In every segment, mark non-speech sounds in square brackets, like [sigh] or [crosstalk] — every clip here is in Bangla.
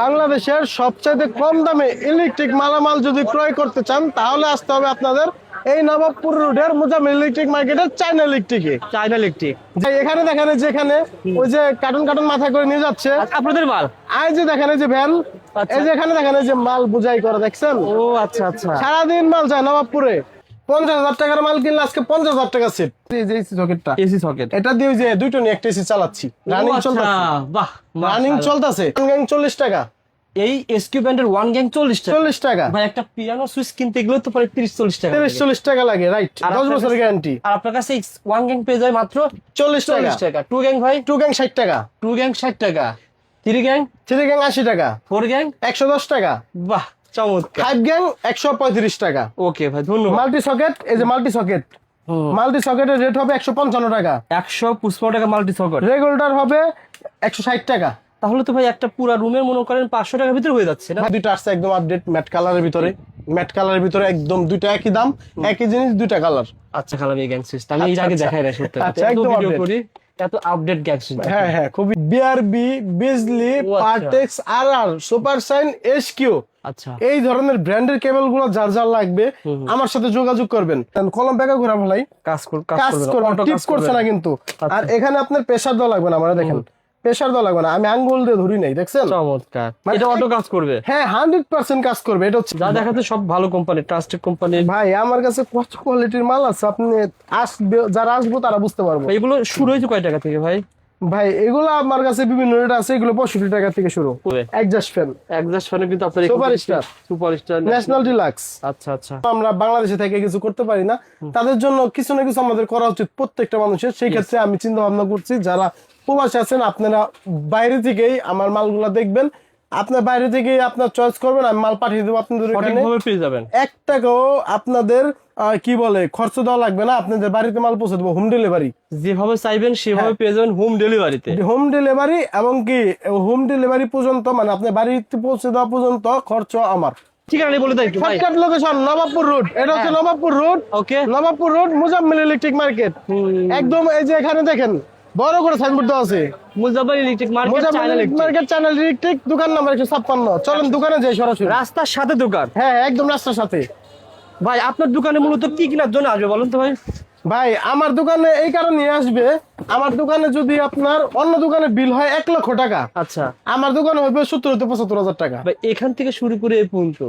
বাংলাদেশের সবচাইতে কম দামে ইলেকট্রিক মালামাল যদি ক্রয় করতে চান তাহলে আসতে হবে আপনাদের এই নবাবপুর রোডের মুজামিল ইলেকট্রিক মার্কেটের চায়না ইলেকট্রিকে চায়না ইলেকট্রিক যে এখানে দেখেন এই যে এখানে ওই যে কার্টুন কার্টুন মাথা করে নিয়ে যাচ্ছে। আপনাদের মাল? আর যে দেখেন যে ভ্যান আচ্ছা। এই যে এখানে দেখেন যে মাল বুঝাই করে দেখছেন? ও আচ্ছা আচ্ছা। সারাদিন মাল যায় নবাবপুরে। পঞ্চাশ হাজার টাকার মাল কিনলে আজকে পঞ্চাশ হাজার টাকা সেট এসি সকেটটা এসি সকেট এটা দিয়ে যে দুটো নিয়ে একটা এসি চালাচ্ছি। রানিং চলতেছে। বাহ রানিং চলতেছে। চল্লিশ টাকা। এই এসকিউ ব্যান্ডের ওয়ান গ্যাং চল্লিশ টাকা। চল্লিশ টাকা। ভাই একটা পিয়ানো সুইচ কিনতে গেলে তো পরে তিরিশ চল্লিশ টাকা তিরিশ চল্লিশ টাকা লাগে রাইট দশ বছরের গ্যারান্টি আর আপনার কাছে ওয়ান গ্যাং পেয়ে যায় মাত্র চল্লিশ টাকা। চল্লিশ টাকা। টু গ্যাং ভাই? টু গ্যাং ষাট টাকা। টু গ্যাং ষাট টাকা। থ্রি গ্যাং থ্রি গ্যাং আশি টাকা। ফোর গ্যাং একশো দশ টাকা। বাহ। চমৎকার। ফাইভ গ্যাং একশো পঁয়ত্রিশ টাকা। ওকে ভাই ধন্যবাদ। মাল্টি সকেট এই যে মাল্টি সকেট মাল্টি সকেটের রেট হবে একশো পঞ্চান্ন টাকা। একশো পঁচপন্ন টাকা মাল্টি সকেট রেগুলেটর হবে একশো ষাট টাকা। তাহলে তো ভাই একটা পুরো রুমের মনে করেন পাঁচশো টাকার ভিতরে হয়ে যাচ্ছে না? দুইটা আসছে একদম আপডেট ম্যাট কালারের ভিতরে। ম্যাট কালারের ভিতরে একদম দুইটা একই দাম একই জিনিস দুইটা কালার আচ্ছা খালাম এই গ্যাং সুইচটা আমি এর আচ্ছা, আগে আচ্ছা। দেখাই সত্যি আচ্ছা, একদম ভিডিও করি। এত আপডেট হ্যাঁ হ্যাঁ খুবই বিআরবি বিজলি আচ্ছা। পার্টেক্স আর আর সুপার সাইন এস কিউ আচ্ছা। এই ধরনের ব্র্যান্ডের কেবলগুলো যার যার লাগবে আমার সাথে যোগাযোগ করবেন। কলম ব্যাগে ঘোরা ভালাই কাজ কর কাজ করবে টিপস করছে না কিন্তু। আর এখানে আপনার প্রেসার দেওয়া লাগবে না আমরা দেখেন। প্রেসার দেওয়া লাগবে না। আমি আঙ্গুল দিয়ে ধরি নাই দেখছেন? চমৎকার। মানে এটা অটো কাজ করবে। হ্যাঁ হান্ড্রেড পার্সেন্ট কাজ করবে। এটা হচ্ছে যা দেখাতে সব ভালো কোম্পানি ট্রাস্টেড কোম্পানি ভাই আমার কাছে কত কোয়ালিটির মাল আছে আপনি আসবে যারা আসব তারা বুঝতে পারব। এগুলো শুরু হয়েছে কয় টাকা থেকে ভাই? ভাই এগুলো আমার কাছে বিভিন্ন রেট আছে এগুলো পঁয়ষট্টি টাকা থেকে শুরু। একজাস্ট ফ্যান ফ্যানে কিন্তু আপনার Superstar। সুপারস্টার ন্যাশনাল ডিলাক্স আচ্ছা আচ্ছা। আমরা বাংলাদেশে থেকে কিছু করতে পারি না। তাদের জন্য কিছু না কিছু আমাদের করা উচিত প্রত্যেকটা মানুষের। সেই ক্ষেত্রে আমি চিন্তা ভাবনা করছি যারা প্রবাসী আছেন আপনারা বাইরে থেকেই আমার মালগুলা দেখবেন। আপনার বাইরে থেকেই আপনার চয়েস করবেন আমি মাল পাঠিয়ে দেবো আপনাদের পেয়ে যাবেন। এক টাকাও আপনাদের কি বলে খরচ দেওয়া লাগবে না আপনাদের বাড়িতে মাল পৌঁছে দেবো হোম ডেলিভারি যেভাবে চাইবেন সেভাবে পেয়ে যাবেন হোম ডেলিভারিতে হোম ডেলিভারি এবং কি হোম ডেলিভারি পর্যন্ত মানে আপনার বাড়িতে পৌঁছে দেওয়া পর্যন্ত খরচ আমার। ঠিকানা বলে দেয় শর্টকাট লোকেশন নবাবপুর রোড এটা হচ্ছে Nawabpur road okay Nawabpur road Muzammil electric market একদম এই যে এখানে দেখেন বড় করে সাইনবোর্ড দেওয়া আছে। Muzaffar electric market Muzammil China electric electric market channel electric দোকান নাম্বার একশো ছাপ্পান্ন। চলেন দোকানে যাই সরাসরি। রাস্তার সাথে দোকান? হ্যাঁ একদম রাস্তার সাথে। ভাই আপনার দোকানে মূলত কি কেনার জন্য আসবে বলুন তো ভাই? ভাই আমার দোকানে এই কারণে আসবে আমার দোকানে যদি আপনার অন্য দোকানে বিল হয় এক লক্ষ টাকা। আচ্ছা। আমার দোকানে হবে সত্তর পঁচাত্তর হাজার টাকা। এখান থেকে শুরু করে এই পর্যন্ত।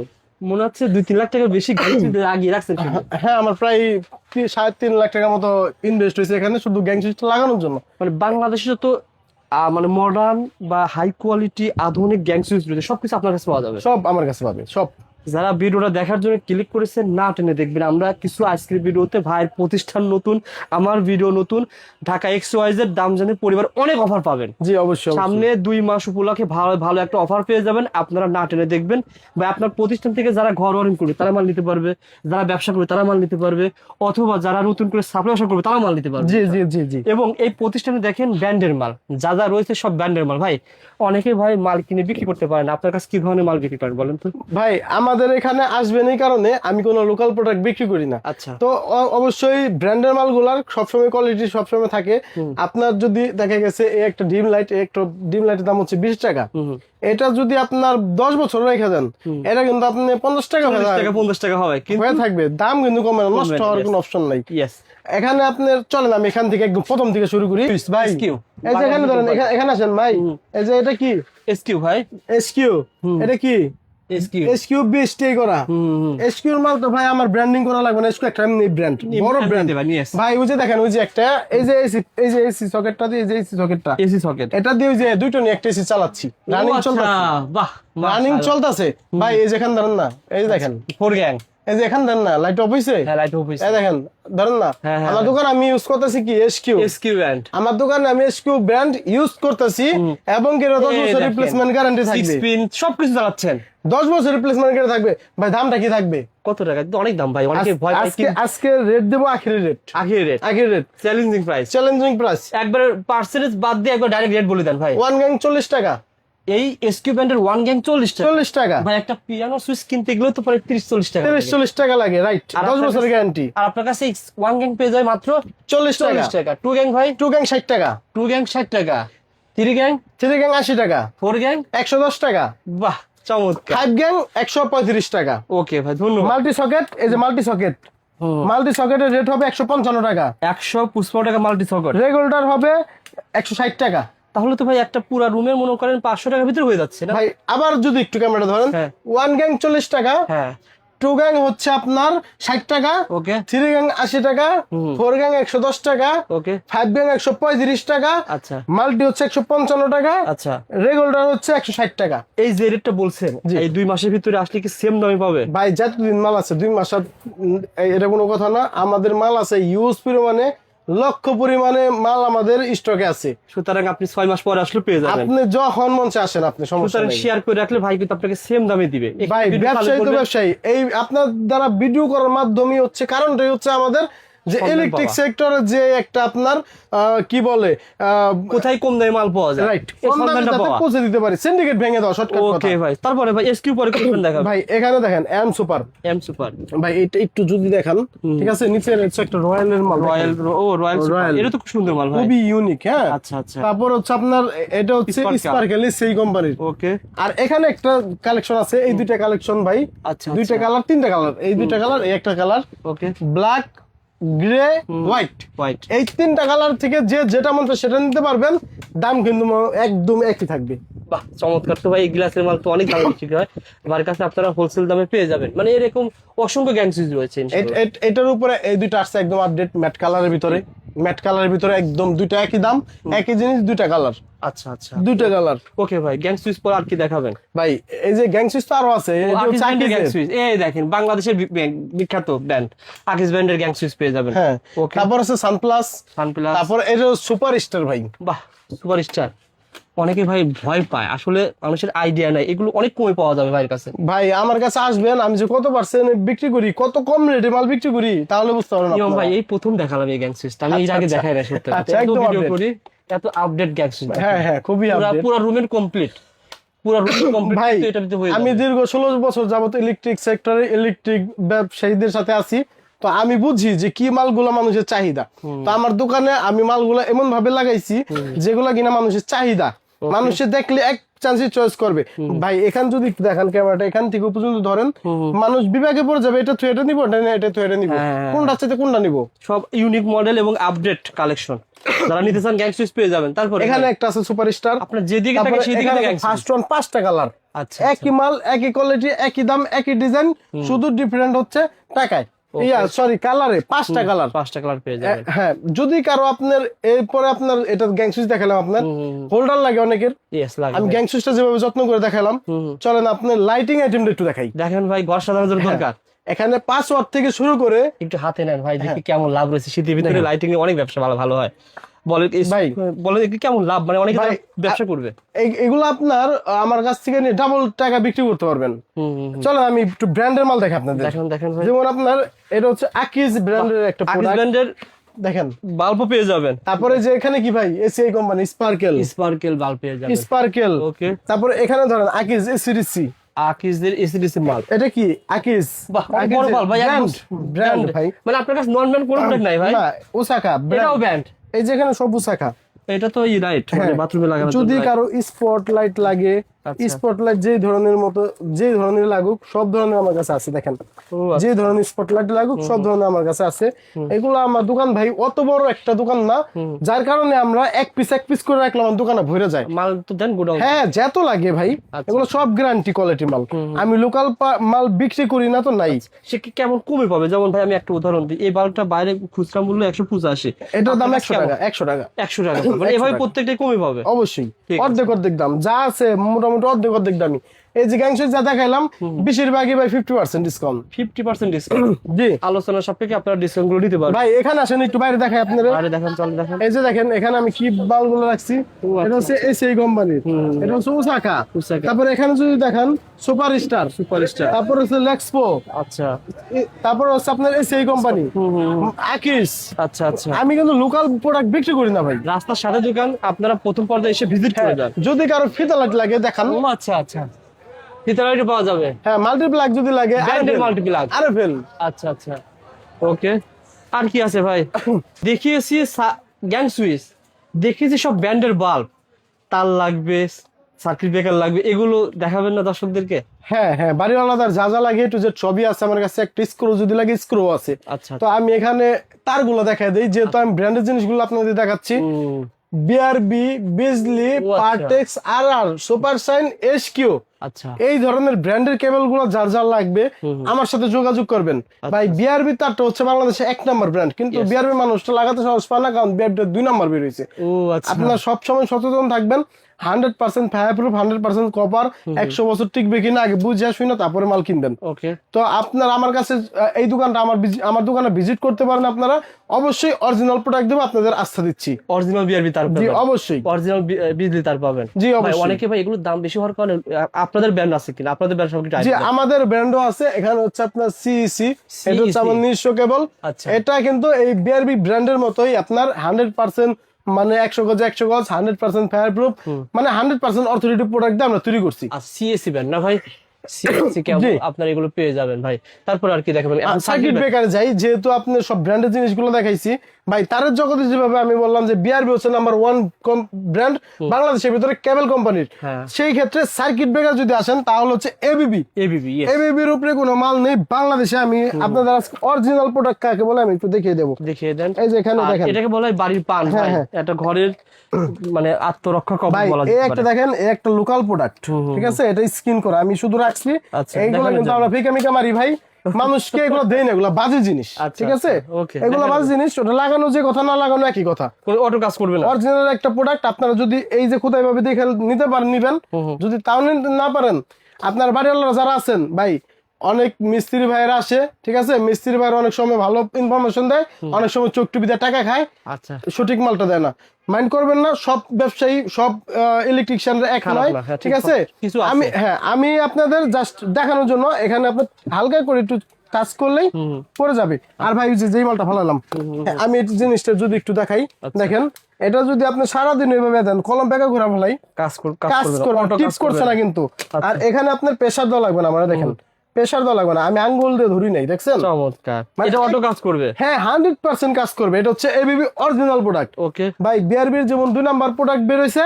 মনে হচ্ছে দুই তিন লাখ টাকার বেশি [coughs] আগিয়ে রাখছেন হ্যাঁ আমার প্রায় সাড়ে তিন লাখ টাকার মতো ইনভেস্ট হয়েছে এখানে শুধু গ্যাং সিস্টেম লাগানোর জন্য। মানে বাংলাদেশে তো আহ, মানে মডার্ন বা হাই কোয়ালিটি আধুনিক গ্যাং সুইচ রয়েছে সবকিছু আপনার কাছে পাওয়া যাবে। সব আমার কাছে পাবে সব। যারা ভিডিওটা দেখার জন্য ক্লিক করেছেন না টেনে দেখবেন। আমরা কিছু আজকের ভিডিওতে ভাইয়ের প্রতিষ্ঠান নতুন আমার ভিডিও নতুন ঢাকা এক্স ওয়াইজের দাম জানে পরিবার অনেক অফার পাবেন। জি অবশ্যই। সামনে দুই মাস উপলক্ষে ভালো ভালো একটা অফার পেয়ে যাবেন। আপনারা না টেনে দেখবেন। বা আপনার প্রতিষ্ঠান থেকে যারা ঘর ওয়ারিং করবে তারা মাল নিতে পারবে। যারা ব্যবসা করবে তারা মাল নিতে পারবে। অথবা যারা নতুন করে সাপ্লাই ব্যবসা করবে তারা মাল নিতে পারবে। জি জি জি জি। এবং এই প্রতিষ্ঠানে দেখেন ব্র্যান্ডের মাল। যা যা রয়েছে সব ব্র্যান্ডের মাল। ভাই অনেকে ভাই মাল কিনে বিক্রি করতে পারেন আপনার কাছে কি ধরনের মাল বিক্রি করেন বলেন তো? ভাই আমাদের এখানে আসবেন এই কারণে আমি কোনো লোকাল প্রোডাক্ট বিক্রি করি না। আচ্ছা। তো অবশ্যই ব্র্যান্ডের মালগুলার সবসময় কোয়ালিটি সবসময় থাকে। আপনার যদি দেখা গেছে এই একটা ডিম লাইট একটা ডিম লাইটের দাম হচ্ছে বিশ টাকা। এটা যদি আপনার দশ বছর রেখে দেন এটা কিন্তু আপনি পঞ্চাশ টাকা পঞ্চাশ টাকা হবে কিন্তু হয়ে থাকবে। দাম কিন্তু কমে না নষ্ট হওয়ার. কোনো অপশন নাই। এখানে আপনার চলেন আমি এখান থেকে একদম প্রথম থেকে শুরু করি। ভাই এই যে এখানে ধরেন এখানে আসেন ভাই। এই যে এটা কি? এসকিউ ভাই। এসকিউ এটা কি? এসকিউ এসকিউ বিএসটি করা। এসকিউর মাল তো ভাই আমার ব্র্যান্ডিং করা লাগবে না। এসকিউ একটা এমনি ব্র্যান্ড বড় ব্র্যান্ড ভাই ওই যে দেখেন ওই যে একটা এই যে এসি এই যে এসি সকেটটা দিয়ে এই যে এসি সকেটটা এসি সকেট এটা দিয়ে ওই যে দুইটা নিয়ে একটা এসি চালাচ্ছি। রানিং চলতেছে। বাহ রানিং চলতেছে। ভাই এই যেখান ধরেন না এই যে দেখেন। ফোর গ্যাং এই যে এখান ধরেন না লাইট অফ হইছে? হ্যাঁ লাইট অফিস এই দেখেন ধরেন না হ্যাঁ, হ্যাঁ, আমার দোকান আমি ইউজ করতেছি কি এসকিউ এসকিউ ব্র্যান্ড আমার দোকানে আমি এসকিউ ব্র্যান্ড ইউজ করতেছি এবং কি এটা দশ বছর রিপ্লেসমেন্ট গ্যারান্টি থাকবে। পিন সবকিছু চালাচ্ছেন। দশ বছর রিপ্লেসমেন্ট গ্যারান্টি থাকবে। ভাই দামটা কি থাকবে? কত টাকা? অনেক দাম ভাই অনেকে ভয় পায় আজকে আজকে রেট দেবো আখেরি রেট আখের রেট আখেরি rate challenging price challenging price একবার পার্সেন্টেজ বাদ দিয়ে একবার ডাইরেক্ট রেট বলে দেন ভাই। ওয়ান গ্যাং চল্লিশ টাকা। এই এসকিউ ব্র্যান্ডের ওয়ান গ্যাং চল্লিশ টাকা। চল্লিশ টাকা। ভাই একটা পিয়ানো সুইচ কিনতে গেলে তো পরে তিরিশ চল্লিশ টাকা তিরিশ চল্লিশ টাকা লাগে রাইট দশ বছরের গ্যারান্টি আর আপনার কাছে ওয়ান গ্যাং পেয়ে যায় মাত্র চল্লিশ টাকা। চল্লিশ টাকা। টু গ্যাং ভাই? টু গ্যাং ষাট টাকা। টু গ্যাং ষাট টাকা। থ্রি গ্যাং থ্রি গ্যাং আশি টাকা। ফোর গ্যাং একশো দশ টাকা। বাহ চমৎকার। ফাইভ গ্যাং একশো পঁয়ত্রিশ টাকা। ওকে ভাই ধন্যবাদ। মাল্টি সকেট এই যে মাল্টি সকেট মাল্টি সকেটের রেট হবে একশো পঞ্চান্ন টাকা। একশো পঁচপন্ন টাকা মাল্টি সকেট রেগুলেটর হবে একশো ষাট টাকা। তাহলে তো ভাই একটা পুরো রুমের মনে করেন পাঁচশো টাকার ভিতরে হয়ে যাচ্ছে না? ভাই আবার যদি একটু ক্যামেরা ধরেন। ওয়ান গ্যাং চল্লিশ টাকা হ্যাঁ। টু গ্যাং হচ্ছে আপনার ষাট টাকা ওকে থ্রি গ্যাং আশি টাকা ফোর গ্যাং একশো দশ টাকা ওকে ফাইভ গ্যাং একশো পঁয়ত্রিশ টাকা আচ্ছা। মাল্টি হচ্ছে একশো পঞ্চান্ন টাকা আচ্ছা। রেগুলেটর হচ্ছে একশো ষাট টাকা। এই যে রেটটা বলছেন এই দুই মাসের ভিতরে আসলে কি সেম দামে পাবে? ভাই যতদিন মাল আছে দুই মাস আর, এটা কোনো কথা না আমাদের মাল আছে ইউজ পরিমাণে লক্ষ পরিমাণে মাল আমাদের স্টকে আছে। সুতরাং আপনি ছয় মাস পরে আসলে পেয়ে যাবেন। আপনি যখন মঞ্চে আসেন আপনি সমস্যা নেই। শেয়ার করে রাখলে ভাই কিন্তু আপনাকে সেম দামে দিবে। ভাই ব্যবসায়ী তো ব্যবসায়ী। এই আপনার দ্বারা ভিডিও করার মাধ্যমে হচ্ছে কারণটাই হচ্ছে আমাদের যে ইলেকট্রিক। সেক্টরে যে একটা আপনার কি বলে কোথায় কম দামে মাল পাওয়া যায়? রাইট পৌঁছে দিতে পারি। সিন্ডিকেট ভেঙে দাও শর্টকাট কথা। ওকে ভাই তারপরে ভাই এসকিউ পরে করবেন দেখাবেন ভাই এখানে দেখেন এম সুপার এম সুপার ভাই এটা একটু যদি দেখান ঠিক আছে? নিচে হচ্ছে একটা রয়্যালের মাল। রয়্যাল ও রয়্যাল Royal। এটা তো খুব সুন্দর মাল ভাই। খুবই ইউনিক হ্যাঁ? আচ্ছা আচ্ছা। তারপর হচ্ছে আপনার এটা হচ্ছে। স্পার্কেল সেই কোম্পানির ওকে আর এখানে একটা কালেকশন আছে এই দুইটা কালেকশন ভাই। আচ্ছা দুইটা কালার তিনটা কালার এই দুইটা কালার এই একটা colour okay black grey white white এই তিনটা কালার থেকে যে যেটা মন সেটা নিতে পারবেন। দাম কিন্তু একদম একই থাকবে। বাহ চমৎকার। তো ভাই এই গ্লাসের মাল তো অনেক দামে বিক্রি হয়। আমার কাছে আপনারা হোলসেল দামে পেয়ে যাবেন। মানে এরকম অসংখ্য গ্যাং সুইচ রয়েছে এটার উপরে এই দুইটা আসছে একদম আপডেট ম্যাট কালারের ভিতরে। ম্যাট কালারের ভিতরে একদম দুইটা একই দাম একই জিনিস দুইটা কালার আচ্ছা আচ্ছা। দুইটা কালার ওকে ভাই গ্যাং সুইচ পর আর কি দেখাবেন? ভাই এই যে গ্যাং সুইচ তো আরও আছে গ্যাং সুইচ এই দেখেন বাংলাদেশের বিখ্যাত ব্র্যান্ড আকিস ব্র্যান্ডের গ্যাং সুইচ পেয়ে যাবেন। হ্যাঁ ওকে তারপর আছে সানপ্লাস সানপ্লাস তারপর এটা সুপার স্টার ভাই। বাহ সুপার স্টার অনেকে ভাই ভয় পায়। আসলে মানুষের আইডিয়া নাই। এগুলো অনেক কমে পাওয়া যাবে ভাইয়ের কাছে। ভাই আমার কাছে আসবেন আমি যে কত পার্সেন্ট বিক্রি করি কত কম রেটে মাল বিক্রি করি তাহলে বুঝতে পারবেন নিয়ম ভাই। এই প্রথম দেখালাম এই গ্যাং সুইচটা আমি এর আচ্ছা, আগে আচ্ছা। দেখাই না সত্যি। আচ্ছা, একদম ভিডিও করি এত আপডেট গ্যাং সুইচ হ্যাঁ হ্যাঁ খুবই update। পুরা রুমের কমপ্লিট পুরা রুমের কমপ্লিট ভাই এটা দিতে আমি দীর্ঘ ষোলো বছর যাবত ইলেকট্রিক সেক্টরে ইলেকট্রিক ব্যবসায়ীদের সাথে আছি। তো আমি বুঝি যে কি মালগুলো মানুষের চাহিদা। তো আমার দোকানে আমি মালগুলো এমন ভাবে লাগাইছি যেগুলা কিনা মানুষের চাহিদা। মানুষে দেখলে এক চান্সে চয়েস করবে। ভাই এখান যদি দেখান ক্যামেরাটা এখান থেকে পর্যন্ত ধরেন মানুষ বিভাগে পড়ে যাবে এটা থুয়ে এটা নিবো এটা না, এটা থুয়ে এটা নিবো কোনটা চাইতে কোনটা নিবো? সব ইউনিক মডেল এবং আপডেট কালেকশন যারা নিতে চান গ্যাং সুইচ পেয়ে যাবেন। তারপর এখানে একটা আছে সুপার স্টার আপনার যেদিকে থাকে সেদিকে ফার্স্ট ওয়ান পাঁচটা কালার আচ্ছা একই মাল একই কোয়ালিটি একই দাম একই ডিজাইন শুধু ডিফারেন্ট হচ্ছে টাকায়। ইয়া সরি কালারে পাঁচটা কালার পাঁচটা কালার পেয়ে যাবেন। হ্যাঁ যদি কারও আপনার এরপরে আপনার এটা গ্যাং সুইচ দেখালাম আপনার হোল্ডার লাগে অনেকের। ইয়েস লাগে আমি গ্যাং সুইচটা যেভাবে যত্ন করে দেখালাম চলেন আপনার লাইটিং আইটেমটা একটু দেখাই। দেখেন ভাই ঘর জন্য হ্যাঁ। দরকার। এখানে পাঁচ ওয়াট থেকে শুরু করে একটু হাতে নেন ভাই হ্যাঁ। দেখি কেমন লাভ রয়েছে। শীতের ভিতরে লাইটিং এ অনেক ব্যবসা ভালো ভালো হয়। বলে ভাই। বলে কেমন লাভ মানে অনেকে ব্যবসা করবে। এগুলো আপনার আমার কাছ থেকে ডাবল টাকা বিক্রি করতে পারবেন। হুম, হুম, হুম। চলেন আমি একটু ব্র্যান্ডের মাল দেখাই আপনাদের। দেখেন দেখেন যেমন আপনার এটা হচ্ছে আকিজ ব্র্যান্ডের একটা আকিস প্রোডাক্ট ব্র্যান্ডের দেখেন। পেয়ে যাবেন। তারপরে যে এখানে কি ভাই ACI company Sparkle Sparkle bulb পেয়ে যাবেন। স্পার্কেল ওকে তারপরে এখানে ধরেন আকিজ এসিডিসি আকিসদের এসিডিসি মাল। এটা কি? আকিজ। বাহ বড় মাল ভাই ব্র্যান্ড ব্র্যান্ড ভাই। মানে আপনার কাছে নন ব্র্যান্ড কোনো ব্র্যান্ড নাই ভাই। না ওসাকা এটাও ব্র্যান্ড এই যেখানে সব ওসাকা এটা তো ই রাইট হ্যাঁ। বাথরুমে লাগানো যদি কারও স্পটলাইট লাগে। স্পটলাইট যে ধরনের মতো যে ধরনের লাগুক সব ধরনের আমার কাছে আছে দেখেন। আচ্ছা। যে ধরনের স্পটলাইট লাগুক সব ধরনের আমার কাছে আছে। এগুলো আমার দোকান ভাই অত বড় একটা দোকান না যার কারণে আমরা এক পিস এক পিস করে রাখলাম আমার দোকানে ভরে যায়। মাল তো দেন গোডাউন। হ্যাঁ যত লাগে ভাই আচ্ছা। এগুলো সব গ্যারান্টি কোয়ালিটি মাল। আমি লোকাল মাল বিক্রি করি না তো নাই। সে কি কেমন কমে পাবে? যেমন ভাই আমি একটা উদাহরণ দিই এই বাল্বটা বাইরে খুচরা মূল্য একশো পঁচাশি। এটার দাম একশো? টাকা একশো টাকা। একশো টাকা এভাবে প্রত্যেকটাই কমে পাবে। অবশ্যই। অর্ধেক অর্ধেক দাম। যা আছে মোটামুটি অর্ধেক অর্ধেক দামি। এই যে গ্যাংসের যা দেখাইলাম বেশিরভাগই ভাই fifty percent discount fifty percent discount জি। আলোচনা আপনারা ডিসকাউন্টগুলো দিতে পারবেন। ভাই এখানে আসেন একটু বাইরে দেখাই আপনারা আরে দেখেন চল দেখেন। এই যে দেখেন এখানে আমি কি বালগুলো রাখছি? আচ্ছা, এটা হচ্ছে কোম্পানির এটা হচ্ছে ওসাকা। তারপরে এখানে যদি দেখেন সুপার স্টার সুপারস্টার তারপর হচ্ছে লেক্সপো আচ্ছা। তারপর হচ্ছে আপনার কোম্পানি আকিস আচ্ছা আচ্ছা। আমি কিন্তু লোকাল প্রোডাক্ট বিক্রি করি না ভাই। রাস্তার সাথে দোকান আপনারা প্রথম পর্যায়ে এসে ভিজিট করে যান। যদি কারও ফিতালাট লাগে দেখান। আচ্ছা আচ্ছা। ফিতারাইটে পাওয়া যাবে। হ্যাঁ মাল্টিপ্লাগ যদি লাগে ব্র্যান্ডের মাল্টিপ্লাগ আরে ফেল। আচ্ছা আচ্ছা। ওকে। আর কি আছে ভাই? [coughs] দেখিয়েছি গ্যাং সুইচ দেখিয়েছি সব ব্র্যান্ডের বাল্ব তার লাগবে সার্কিট ব্রেকার লাগবে এগুলো দেখাবেন না দর্শকদেরকে? হ্যাঁ হ্যাঁ বাড়িওয়ালাদার যা যা লাগে একটু যে ছবি আছে আমার কাছে একটা স্ক্রু যদি লাগে স্ক্রু আছে। আচ্ছা তো আমি এখানে তারগুলো দেখাই দিই যেহেতু আমি ব্র্যান্ডের জিনিসগুলো আপনাদের দেখাচ্ছি। বিআরবি বিজলি আচ্ছা। পার্টেক্স আর আর সুপার সাইন এস কিউ আচ্ছা। এই ধরনের ব্র্যান্ডের কেবলগুলো যার যার লাগবে আমার সাথে যোগাযোগ করবেন। ভাই বিআরবি তারটা হচ্ছে বাংলাদেশে এক নম্বর ব্র্যান্ড কিন্তু. বিআরবি মানুষটা লাগাতে সহজ পায় না কারণ বিআরবি দুই নম্বর বেরিয়েছে আচ্ছা। আপনার সবসময় সচেতন থাকবেন। Hundred percent fireproof hundred percent copper একশো বছর টিকবে কিনা আগে বুঝে শুনে তারপরে মাল কিনবেন। ওকে তো আপনার আমার কাছে এই দোকানটা আমার আমার দোকানে ভিজিট করতে পারেন আপনারা। অবশ্যই অরিজিনাল প্রোডাক্ট দেবো আপনাদের আস্থা দিচ্ছি। অরিজিনাল বিআরবি তার জি অবশ্যই। অরিজিনাল বিজলি তার পাবেন। জি অবশ্যই। অনেকে ভাই এগুলোর দাম বেশি হওয়ার কারণে আপনাদের ব্র্যান্ড আছে কিনা? আপনাদের ব্র্যান্ড সবকিছু জি আমাদের ব্র্যান্ডও আছে এখানে হচ্ছে আপনার সিইসি এটা হচ্ছে CEC আমার নিজস্ব কেবল আচ্ছা। এটা কিন্তু এই বিআরবি ব্র্যান্ডের মতোই আপনার হান্ড্রেড পার্সেন্ট মানে একশো গজ একশো গজ হান্ড্রেড পার্সেন্ট ফায়ার প্রুফ মানে হান্ড্রেড পার্সেন্ট অথরিটি প্রোডাক্ট দিয়ে আমরা তৈরি করছি। আর সিএসি ব্যান্ড না ভাই? সিএসসি [coughs] কেমন জি। আপনার এগুলো পেয়ে যাবেন ভাই। তারপর আর কি দেখাবেন? সার্কিট সার্কিট ব্রেকারে যাই যেহেতু আপনি সব ব্র্যান্ডের জিনিসগুলো দেখাইছি ভাই তারের জগতে যেভাবে আমি বললাম যে বিআরবি হচ্ছে নাম্বার ওয়ান ব্র্যান্ড বাংলাদেশের ভিতরে কেবল কোম্পানির হ্যাঁ। সেই ক্ষেত্রে সার্কিট ব্রেকার যদি আসেন তাহলে হচ্ছে এবিবি এবিবি এবিবির উপরে কোনো মাল নেই বাংলাদেশে আমি আপনাদের অরিজিনাল প্রোডাক্ট কাকে বলে আমি একটু দেখিয়ে দেবো। দেখিয়ে দেন। এই যে এখানে দেখেন। এটাকে বলা হয় বাড়ির পান হ্যাঁ, হ্যাঁ। এটা ঘরের মানে আত্মরক্ষা কবচ এই একটা দেখেন এই একটা লোকাল প্রোডাক্ট ঠিক আছে? এটা স্কিন করা। আমি শুধু রাখছি আচ্ছা, এইগুলো কিন্তু আমরা ফিকা মিকা মারি ভাই মানুষকে এগুলো দেয় না এগুলো বাজে জিনিস আচ্ছা, ঠিক আছে? আচ্ছা, এগুলো বাজে জিনিস ওটা লাগানো যে কথা না লাগানো একই কথা। অটো কাজ করবে না। অরিজিনাল একটা প্রোডাক্ট আপনারা যদি এই যে কোথায় ভাবে দেখে নিতে পারেন নিবেন। যদি তাও না পারেন আপনার বাড়ি যারা আছেন ভাই অনেক মিস্ত্রি ভাইয়েরা আসে ঠিক আছে? মিস্ত্রি ভাইয়েরা অনেক সময় ভালো ইনফরমেশন দেয় অনেক সময় চোখ টিপিতে টাকা খায় আচ্ছা। সঠিক মালটা দেয় না। মাইন্ড করবেন না সব ব্যবসায়ী সব ইলেকট্রিশিয়ানরা এক নয় হ্যাঁ, ঠিক আছে? আমি হ্যাঁ আমি আপনাদের জাস্ট দেখানোর জন্য এখানে আপনার হালকা করে একটু টাচ করলেই পড়ে যাবে। আর ভাই যে যেই মালটা ভালালাম হ্যাঁ, আমি এই জিনিসটা যদি একটু দেখাই আচ্ছা। দেখেন এটা যদি আপনি সারাদিন ওইভাবে দেন কলম ব্যাগে ঘোরা ফেলাই কাজ কাজ করবে টিপ কাজ করছে না। কিন্তু। আচ্ছা। আর এখানে আপনার প্রেসার দেওয়া লাগবে না আমরা দেখেন। প্রেসার দেওয়া লাগবে না। আমি আঙ্গুল দিয়ে ধরি নাই দেখছেন? চমৎকার। মানে এটা অটো কাজ করবে? হ্যাঁ হান্ড্রেড পার্সেন্ট কাজ করবে। এটা হচ্ছে এবিবি অরিজিনাল প্রোডাক্ট ওকে ভাই বিআরবির যেমন দুই নাম্বার প্রোডাক্ট বেরোইছে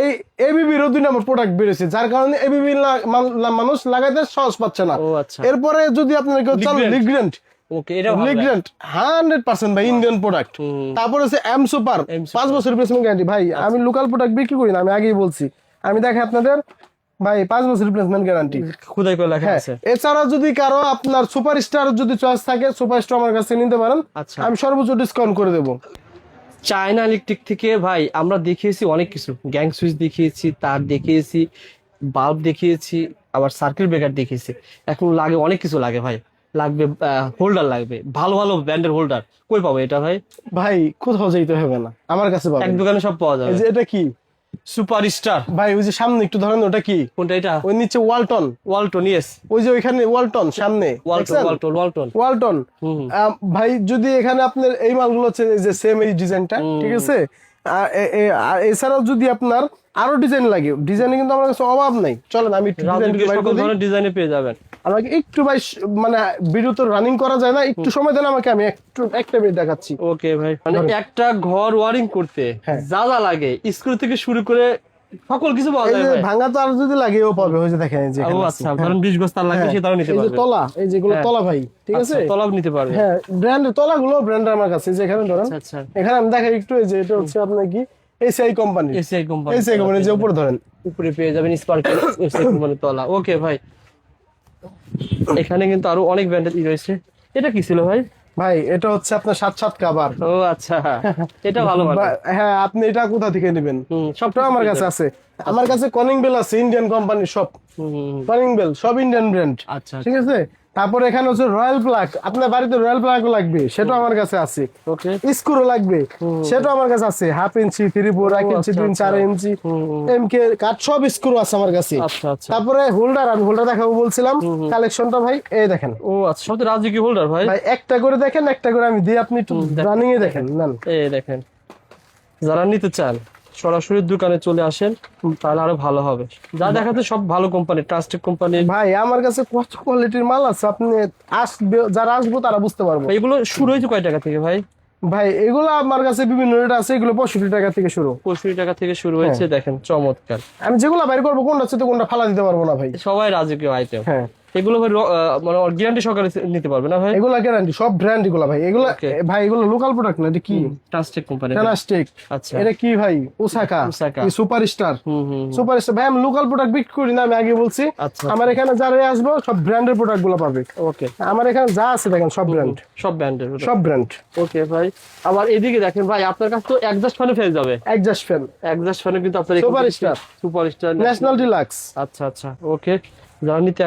এই এবিবিরও দুই নাম্বার প্রোডাক্ট বেরোইছে যার কারণে এবিবি মানুষ লাগাইতে সহজ পাচ্ছে না। ও আচ্ছা। এরপরে যদি আপনার কেউ চান লিগ্রেন্ট ওকে এটা লিগ্রেন্ট হান্ড্রেড পার্সেন্ট ভাই ইন্ডিয়ান প্রোডাক্ট তারপর হচ্ছে এম সুপার M পাঁচ বছর রিপ্লেসমেন্ট গ্যারান্টি ভাই আমি লোকাল প্রোডাক্ট বিক্রি করি না আমি আগেই বলছি। আমি দেখে আপনাদের। ভাই পাঁচ বছর রিপ্লেসমেন্ট গ্যারান্টি খুদাই করে লেখা হ্যাঁ আছে। এছাড়া যদি কারও আপনার সুপার স্টার যদি চয়েস থাকে সুপার স্টার আমার কাছে নিতে পারেন আচ্ছা। আমি সর্বোচ্চ ডিসকাউন্ট করে দেবো। চায়না ইলেকট্রিক থেকে ভাই আমরা দেখিয়েছি অনেক কিছু। গ্যাং সুইচ দেখিয়েছি তার দেখিয়েছি বাল্ব দেখিয়েছি আবার সার্কিট ব্রেকার দেখিয়েছি। এখন লাগে অনেক কিছু লাগে ভাই। লাগবে হোল্ডার লাগবে। ভালো ভালো ব্র্যান্ডের হোল্ডার কই পাবো এটা ভাই? ভাই কোথাও যাইতে হবে না। আমার কাছে এক দোকানে সব পাওয়া যাবে। এটা কি? সুপার স্টার ভাই ওই যে সামনে একটু ধরেন ওটা কি? কোনটা এটা? ওই নিচে ওয়ালটন। ওয়ালটন ইয়েস ওই যে ওইখানে ওয়ালটন সামনে। ওয়ালটন ওয়ালটন ওয়ালটন। ওয়ালটন। ভাই যদি এখানে আপনার এই মালগুলো হচ্ছে যে সেম এই ডিজাইনটা ঠিক আছে? আর এছাড়াও যদি আপনার আরও ডিজাইন লাগে ডিজাইনে কিন্তু আমার কাছে অভাব নাই। চলেন আমি ডিজাইনে পেয়ে যাবেন। আমাকে একটু ভাই মানে ভিডিও তো রানিং করা যায় না একটু সময় দেন আমাকে আমি একটু একটা মিনিট দেখাচ্ছি। ওকে ভাই। মানে একটা ঘর ওয়ারিং করতে হ্যাঁ। যা যা লাগে স্ক্রু থেকে শুরু করে সকল কিছু পাওয়া যায় ভাই। ভাঙা তো আর যদি লাগে ও পাবে যে দেখেন যে ও আছে। আচ্ছা ধরেন বিশ গজ তার লাগবে হ্যাঁ, সেটাও নিতে এই যে পারবে। তলা এই যেগুলো হ্যাঁ। তলা ভাই ঠিক আছে? আচ্ছা, তলাও নিতে পারবে। হ্যাঁ ব্র্যান্ডের তলাগুলো ব্র্যান্ড আমার কাছে যে এখানে ধরেন। আচ্ছা আচ্ছা। এখানে আমি দেখাই একটু এই যে এটা হচ্ছে আপনার কি? ACI company ACI company ACI company যে উপরে ধরেন। উপরে পেয়ে যাবেন স্পার্কেল এসিআই কোম্পানির তলা। ওকে ভাই। এখানে কিন্তু আরও অনেক ব্র্যান্ডের ই রয়েছে। এটা কি ছিল ভাই? ভাই এটা হচ্ছে আপনার সাত সাত কাবার ও আচ্ছা। এটা ভালো হ্যাঁ আপনি এটা কোথা থেকে নেবেন? হুম, সবটা আমার কাছে আছে। আমার কাছে কনিং বেল আছে ইন্ডিয়ান কোম্পানির সব। কনিং বেল সব ইন্ডিয়ান ব্র্যান্ড আচ্ছা ঠিক আছে? তারপর এখানে হচ্ছে রয়্যাল প্লাগ আপনার বাড়িতে রয়্যাল প্লাগ লাগবে? সেটাও আমার কাছে আছে। ওকে। স্ক্রু লাগবে? সেটাও আমার কাছে আছে। হাফ ইঞ্চি থ্রি ফোর এক ইঞ্চি আচ্ছা, তিন চার আচ্ছা। ইঞ্চি। এম কে কাঠ সব স্ক্রু আছে আমার কাছে। আচ্ছা আচ্ছা। তারপরে হোল্ডার আমি হোল্ডার দেখাবো বলছিলাম। কালেকশনটা ভাই এই দেখেন। ও আচ্ছা সব রাজকীয় হোল্ডার ভাই? ভাই একটা করে দেখেন একটা করে আমি দিই আপনি একটু রানিং এ দেখেন নেন। এই দেখেন। যারা নিতে চান সরাসরি দোকানে চলে আসেন তাহলে আরও ভালো হবে। যা দেখাতে সব ভালো কোম্পানি ট্রাস্টেড কোম্পানি ভাই আমার কাছে কত কোয়ালিটির মাল আছে আপনি আসবে যারা আসব তারা বুঝতে পারব। এগুলো শুরু হয়েছে কয় টাকা থেকে ভাই? ভাই এগুলো আমার কাছে বিভিন্ন রেট আছে এগুলো পঁয়ষট্টি টাকা থেকে শুরু। পঁয়ষট্টি টাকা থেকে শুরু হয়েছে হ্যাঁ। দেখেন চমৎকার। আমি যেগুলো বাইর করব কোনটা হচ্ছে কোনটা ফালা দিতে পারব না ভাই। সবাই রাজকীয় আইটেম। হ্যাঁ। এগুলো ভাই মানে গ্যারান্টি সহকারে নিতে পারবে না ভাই? এগুলা গ্যারান্টি সব ব্র্যান্ড এগুলা ভাই। এগুলা. ভাই এগুলো লোকাল প্রোডাক্ট না এটা কি? ট্রাস্টেড কোম্পানি প্লাস্টিক আচ্ছা। এটা কি ভাই? Osaka Osaka. সুপার স্টার হুম হুম সুপার ভাই আমি লোকাল প্রোডাক্ট বিক্রি করি না আমি আগে বলছি। আচ্ছা আমার এখানে যারা আসব সব ব্র্যান্ডের প্রোডাক্টগুলো পাবে। ওকে আমার এখানে যা আছে দেখেন সব ব্র্যান্ড সব ব্র্যান্ডের সব ব্র্যান্ড ওকে ভাই। আবার এদিকে দেখেন ভাই আপনার কাছে তো একজাস্ট ফ্যানে ফেলে যাবে। একজাস্ট ফ্যান একজাস্ট ফ্যানে কিন্তু আপনার Superstar। Super star national deluxe আচ্ছা আচ্ছা। ওকে যারা নিতে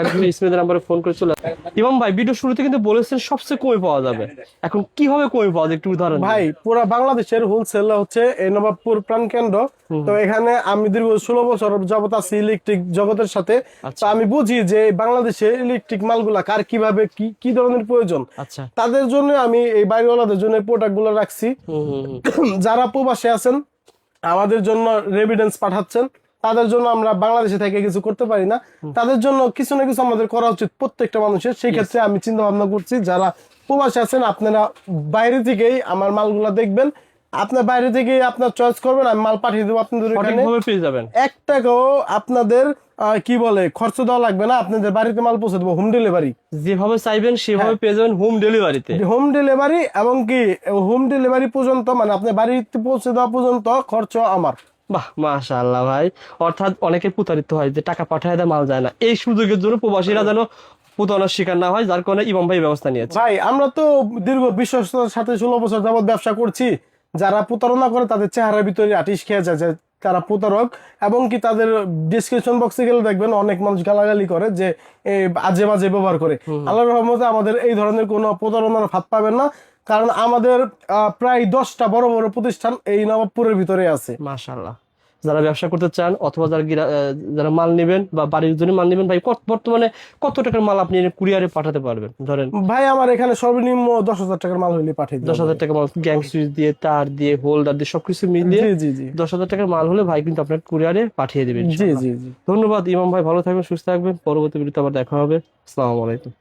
নাম্বারে ফোন করে চলে ইমাম ভাই ভিডিও শুরুতে কিন্তু বলেছেন সবচেয়ে কমে পাওয়া যাবে। এখন কীভাবে কমে পাওয়া যায় একটু উদাহরণ ভাই পুরা বাংলাদেশের হোলসেল হচ্ছে এই নবাবপুর প্রাণ কেন্দ্র তো এখানে আমি দীর্ঘ ষোলো বছর যাবত আছি ইলেকট্রিক জগতের সাথে। আচ্ছা। তো আমি বুঝি যে বাংলাদেশে ইলেকট্রিক মালগুলা কার কীভাবে কি কি ধরনের প্রয়োজন? আচ্ছা। তাদের জন্য আমি এই বাইরেওয়ালাদের জন্য প্রোডাক্টগুলো রাখছি। যারা প্রবাসে আছেন আমাদের জন্য রেভিডেন্স পাঠাচ্ছেন। তাদের জন্য আমরা বাংলাদেশে থেকে কিছু করতে পারি না। তাদের জন্য কিছু না কিছু আমাদের করা উচিত প্রত্যেকটা মানুষের। সেই ক্ষেত্রে আমি চিন্তা ভাবনা করছি যারা প্রবাসে আছেন আপনারা বাইরে থেকেই আমার মালগুলা দেখবেন। আপনার বাইরে থেকে আপনার চয়েস করবেন আমি মাল পাঠিয়ে দেবো আপনাদের এখানে পেয়ে যাবেন। এক টাকাও আপনাদের কি বলে খরচ দেওয়া লাগবে না আপনাদের বাড়িতে মাল পৌঁছে দেবো হোম ডেলিভারি যেভাবে চাইবেন হ্যাঁ। সেভাবে পেয়ে যাবেন হোম ডেলিভারিতে হোম ডেলিভারি এবং কি হোম ডেলিভারি পর্যন্ত মানে আপনার বাড়িতে পৌঁছে দেওয়া পর্যন্ত খরচ আমার। বাহ মাশাআল্লাহ ভাই। অর্থাৎ অনেকে প্রতারিত হয় যে টাকা পাঠায় দেয় মাল যায় না। এই সুযোগের জন্য প্রবাসীরা যেন প্রতারণার শিকার না হয় যার কারণে ইমাম ভাই ব্যবস্থা নিয়েছে। ভাই আমরা তো দীর্ঘ বিশ্বস্ততার সাথে ষোলো বছর যাবত ব্যবসা করছি। যারা প্রতারণা করে তাদের চেহারার ভিতরে আটিস খেয়ে যায় তারা প্রতারক। এবং কি তাদের ডিসক্রিপশন বক্সে গেলে দেখবেন অনেক মানুষ গালাগালি করে যে আজে বাজে ব্যবহার করে। আল্লাহর রহমতে আমাদের এই ধরনের কোনো প্রতারণার ফাঁদ পাবেন না। কারণ আমাদের আহ, প্রায় দশটা বড় বড় প্রতিষ্ঠান এই নবাবপুরের ভিতরে আছে। মাশাআল্লাহ। যারা ব্যবসা করতে চান অথবা যারা যারা মাল নেবেন বা বাড়ির জন্য মাল নেবেন ভাই কত- বর্তমানে কত টাকার মাল আপনি কুরিয়ারে পাঠাতে পারবেন? ধরেন ভাই আমার এখানে সর্বনিম্ন দশ হাজার টাকার মাল হলে পাঠিয়ে দশ হাজার টাকা মাল গ্যাং সুইচ দিয়ে তার দিয়ে হোল্ডার দিয়ে সবকিছু মিলিয়ে জি জি জি। দশ হাজার টাকার মাল হলে ভাই কিন্তু আপনার কুরিয়ারে পাঠিয়ে দেবেন জি জি জি। ধন্যবাদ ইমাম ভাই ভালো থাকবেন সুস্থ থাকবেন। পরবর্তী ভিডিওতে আবার দেখা হবে। আসসালামু আলাইকুম।